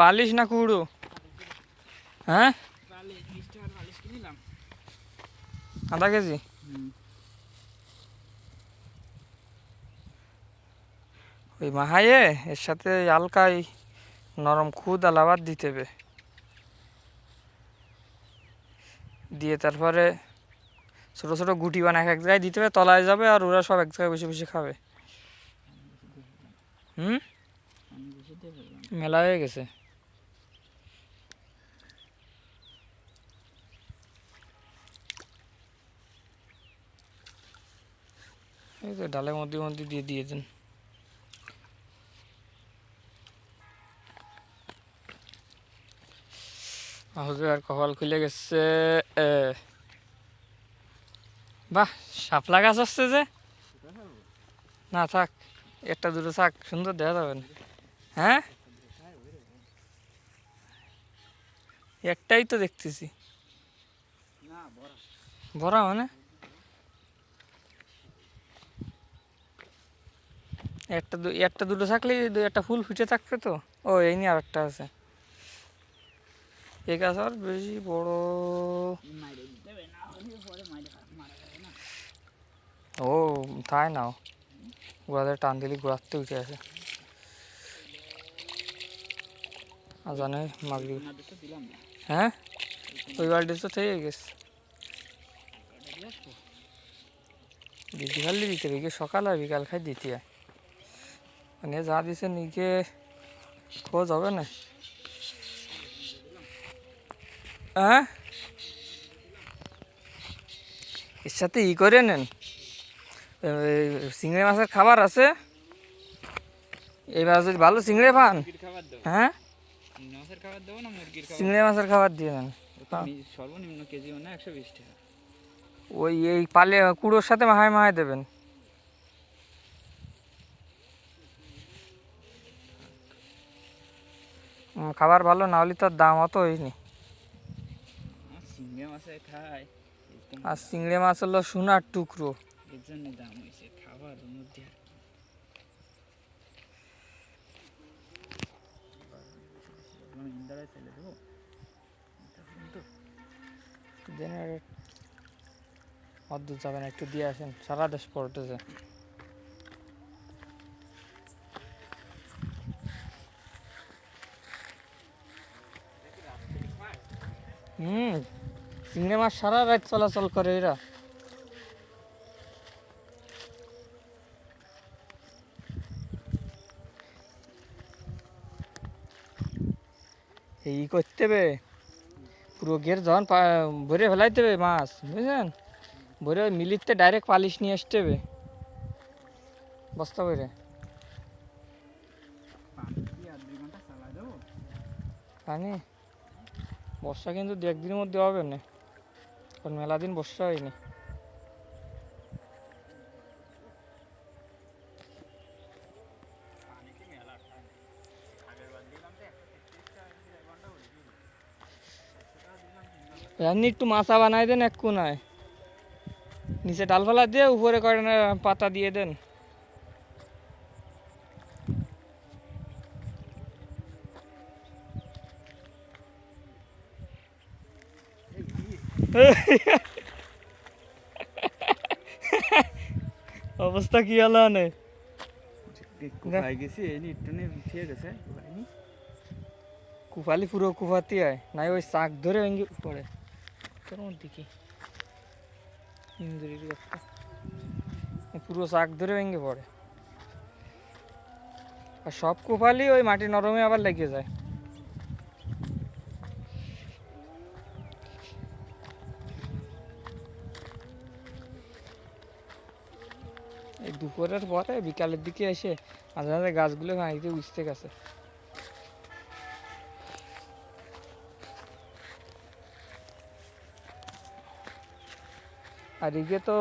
Polish না কুড়ো? হ্যাঁ? আধা কেজি? ওই মাহাইয়ে, এর সাথে হালকাই নরম খুদ আলাবার দিতে হবে। দিয়ে তারপরে ছোট ছোট গুটি বানা এক এক জায়গায় দিতে হবে, তলায় যাবে আর ওরা সব এক জায়গায় বসে বসে খাবে। হুম? মেলা হয়ে গেছে। এই তো ডালের মধ্যে মধ্যে দিয়ে দিয়ে দেন। হুজুর আর কপাল খুলে গেছে। বাহ, শাপলা গাছ আসছে যে। না থাক, একটা দুটো থাক, সুন্দর দেখা যাবে না। হ্যাঁ? একটাই তো দেখতেছি। ভরা মানে? একটা একটা দুটো থাকলে দু, একটা ফুল ফুটে থাকবে তো? ও, এই নিয়ে আর একটা আছে। এই গাছ আর বেশি বড়। ও, তাই নাও। গোড়াতে টান দিলে গোড়াতে উঠে আসে। আজানে মাগরি না তো দিলাম না হ্যাঁ? ওই বাড়িতে তো থেকে গেছে। দিদি খালি দিতে গিয়ে সকাল আর বিকাল খাই দিতে মানে যা দিছে নিকে খোঁজ হবে না। হ্যাঁ? এর সাথে ই করে নেন। চিংড়ি মাছের খাবার আছে। এবার যদি ভালো চিংড়ি পান মুরগির খাবার মাছের খাবার দেবো না মুরগির খাবার? চিংড়ি মাছের খাবার দিয়ে মি- সর্বনিম্ন কেজি মানে একশো বিশ টাকা। ওই এই পালে কুড়োর সাথে মাহায় মাহায় দেবেন। খাবার ভালো না হলে তার দাম অত হয়নি। আর চিংড়ি মাছে খায় আর চিংড়ি মাছ হলো সোনার টুকরো। এর জন্য দাম হয়েছে খাবার মধ্যে আমি ইন্দারায় ফেলে দেবো অদ্ভুত যাবেন একটু দিয়ে আসেন, সারা দেশ পড়তেছে। হুম মাছ সারা রাত চলাচল করে এরা। এই করতে হবে পুরো গের যখন ভরে ফেলাইতে হবে মাছ, বুঝলেন? ভরে ওই মিলিতে ডাইরেক্ট পালিশ নিয়ে আসতে হবে বস্তা ভরে। পানি? বর্ষা কিন্তু দু একদিনের মধ্যে হবে না। কারণ মেলা দিন বর্ষা হয়নি। এমনি একটু মাছা বানাই দেন এক কোনায় নিচে ডালফালা দিয়ে উপরে কয়টা পাতা দিয়ে দেন অবস্থা কি হলো নে কোথায় গেছি এই নিয়ে একটু নিয়ে ঠিক আছে কোথায়নি কুফালি পুরো কুফাতি হয় নাই ওই চাক ধরে ভেঙে পড়ে ইন্দুরির পুরো চাক ধরে ভেঙে পড়ে। আর সব কুফালি ওই মাটি নরমে আবার লেগে যায়। এই দুপুরের পরে বিকালের দিকে এসে মাঝে মাঝে গাছগুলো ভাঙিতে বুঝতে গেছে। আর এদিকে তো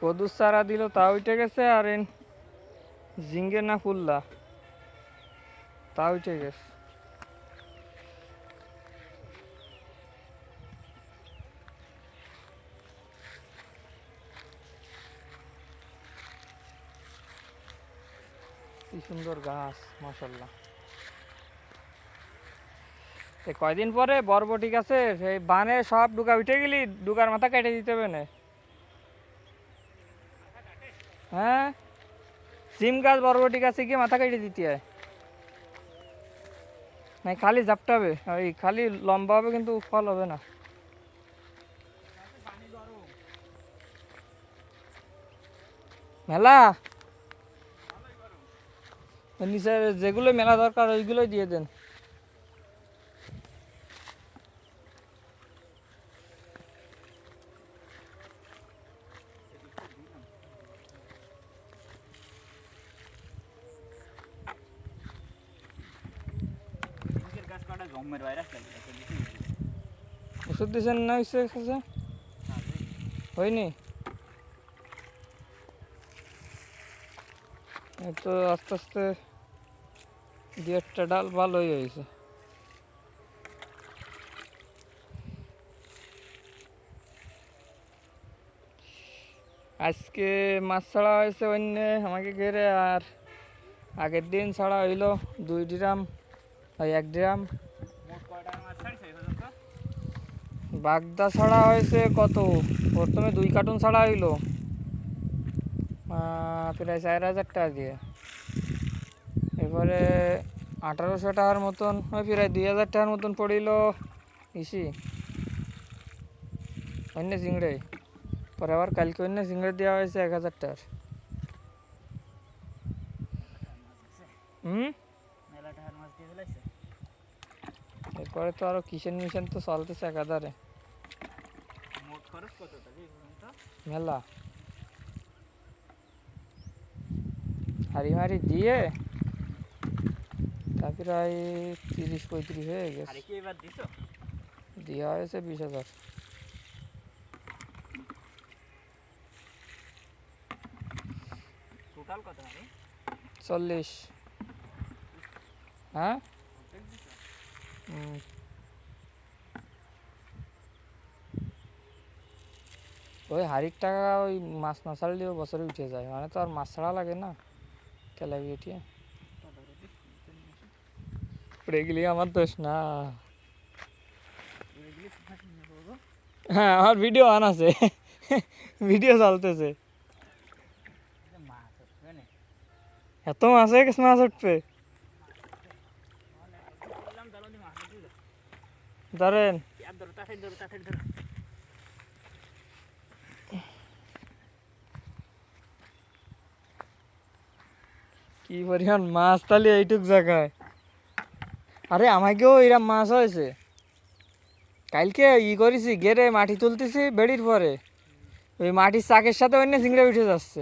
কদুর চারা দিল তা উঠে গেছে, আর এন জিঙ্গে না ফুললা তা উঠে গেছে। কি সুন্দর গাছ মাসাল্লাহ কয়দিন পরে বরবটি গাছে সেই বানে সব ডুকা উঠে গেলি ডুকার মাথা কেটে দিতে হবে না। হ্যাঁ? সিম গাছ বরবটি গাছে গিয়ে মাথা কেটে দিতে হয়। না, খালি ঝাপটাবে ওই খালি লম্বা হবে কিন্তু ফল হবে না। মেলা? নিচে যেগুলো মেলা দরকার, ওইগুলোই দিয়ে দেন নিজের গাছ কাটা জমের বাইরে আসলে এটা বেশি উঠবে। ওষুধ দিয়েছেন না হয়েছে কাছে হয়নি এই তো আস্তে আস্তে দু একটা ডাল ভালোই হয়েছে আজকে মাছ ছাড়া হয়েছে অন্য আমাকে ঘেরে আর আগের দিন ছাড়া হইল দুই ড্রাম ওই এক ড্রাম মোট কয়টা মাছ ছাড়িছে এই পর্যন্ত? বাগদা ছাড়া হয়েছে কত? প্রথমে দুই কার্টুন ছাড়া হইল। প্রায় চার হাজার টাকা দিয়ে। এরপরে আঠারোশো টাকার মতন প্রায় দুই হাজার টাকার মতন পড়িল ইসি। অন্য চিংড়ে। পরে আবার কালকে অন্য চিংড়ে দেওয়া হয়েছে এক হাজার টাকার। হুম? এরপরে তো আরও কিচেন মিশন তো চলতেছে একাধারে মোট খরচ কত তাহলে এই পর্যন্ত মেলা। হাড়ি মারি দিয়ে তা প্রায় তিরিশ পঁয়ত্রিশ হয়ে গেছে। দেওয়া হয়েছে বিশ হাজার। চল্লিশ। হ্যাঁ অর্ধেক দিছো হুম। ওই হাড়ির টাকা ওই মাছ না ছাড়লেও বছরে উঠে যায় মানে তো আর মাছ ছাড়া লাগে না। কেলাবি কত পড়ে গেলি আমার দোষ না। হ্যাঁ আমার ভিডিও অন আছে। ভিডিও চলতেছে। এত মাছ হয়ে গেছে, মাছ উঠবে। ধরেন আর ধরো তাড়াতাড়ি ধরো তাড়াতাড়ি ধরো কি পরিমাণ মাছ তাহলে এইটুক জায়গায়? আরে আমাকেও এরম মাছ হয়েছে। কালকে ই করেছি গেরে মাটি তুলতেছি বেড়ির পরে। ওই মাটির চাকের সাথে অন্য সিংড়ে উঠে যাচ্ছে।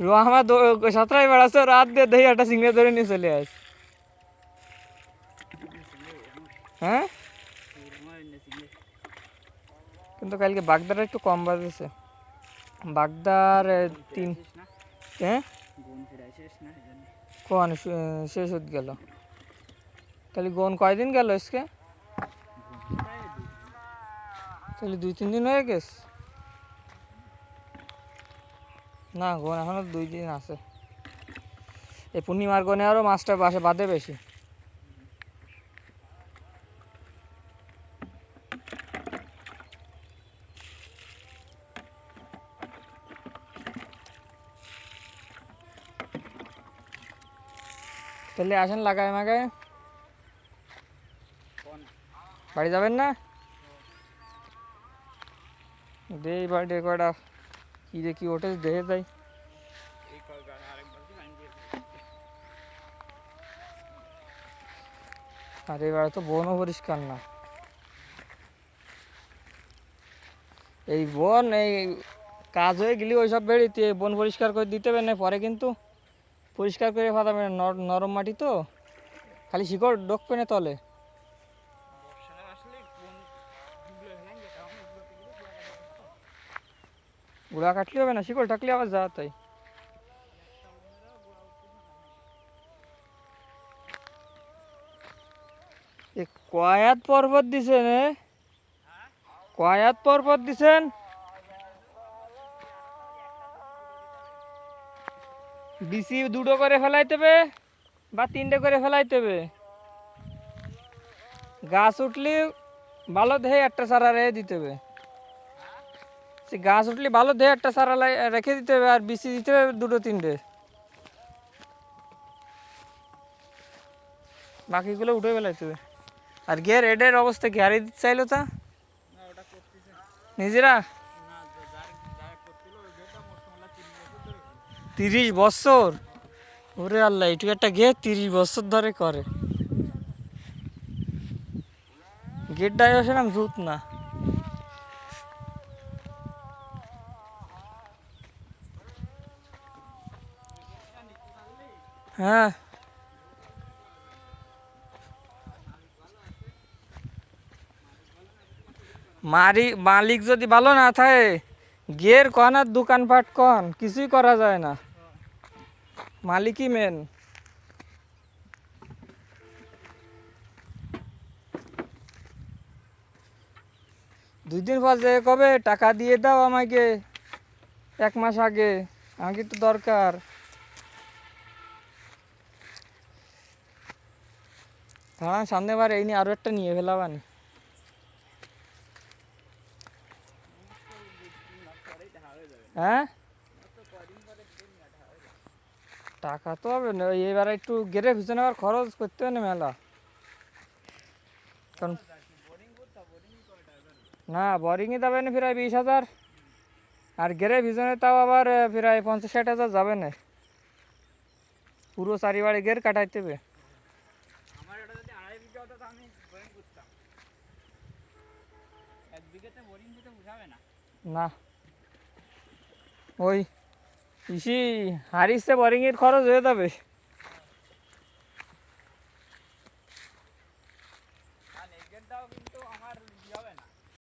রো আমার সাঁতরাই বেড়াচ্ছে রাত দিয়ে দেখি একটা সিংড়ে ধরে নিয়ে চলে আস। হ্যাঁ? কিন্তু কালকে বাগদার একটু কম বাজেছে। বাগদার তিন হ্যাঁ? কোন শেষ হতে গেল? তাহলে গোন কয়দিন গেল আজকে? তাহলে দুই তিন দিন হয়ে গেছে? না গোন এখনও দুই দিন আছে। এই পূর্ণিমার গনে আরও মাছটা বাসে বাদে বেশি। তাহলে আসেন লাগায় মাগায়। বাড়ি যাবেন না? দে বাড়ি কয়টা কি দেখি ওঠে দেখে দিয়ে আর এবারে তো বনও পরিষ্কার না। এই বন, এই কাজ হয়ে গেলে ওইসব বেড়িতে বন পরিষ্কার করে দিতে হবে না পরে কিন্তু। পরিষ্কার করে ফাটাবে নরম মাটি তো। খালি শিকড় ডকবে না তলে। গুড়া কাটলে হবে না, শিকড় থাকলে আবার যা তাই। কয়াত পর্বত দিছেন কয়াত পর্বত দিছেন? বিসি দুটো করে ফেলাইতে হবে বা তিনটে করে ফেলাইতে হবে। গাছ উঠলে ভালো দেহে একটা সারা রেখে দিতে হবে। সে গাছ উঠলে ভালো দেহে একটা সারা রেখে দিতে হবে আর বিচি দিতে হবে দুটো তিনটে। বাকিগুলো উঠে ফেলাইতে হবে। আর গিয়ে রেডের অবস্থা কি? হারিয়ে দিতে চাইলো তা? নিজেরা? তিরিশ বছর? ওরে আল্লাহ এটুকু একটা গেট তিরিশ বছর ধরে করে। গেটটাই সেরকম জুত না। হ্যাঁ। মারি, মালিক যদি ভালো না থাকে, গের কন আর দোকানপাট কন? কিছুই করা যায় না। মালিকই মেন দুই দিন পর যে কবে টাকা দিয়ে দাও আমাকে, এক মাস আগে আমাকে তো দরকার। হ্যাঁ সামনেবার এই নিয়ে আরও একটা নিয়ে ফেলাবানি হ্যাঁ? টাকা তো হবে না এবার একটু গেরে পিছনে আবার খরচ করতে হবে না মেলা। কারণ না বোরিংয়ে যাবে না প্রায় বিশ হাজার। আর গেরে পিছনে তাও আবার প্রায় পঞ্চাশ ষাট হাজার যাবে না। পুরো চারিবারে গের কাটাইতে হবে। না। ওই ইসি হারিসে এর খরচ হয়ে যাবে।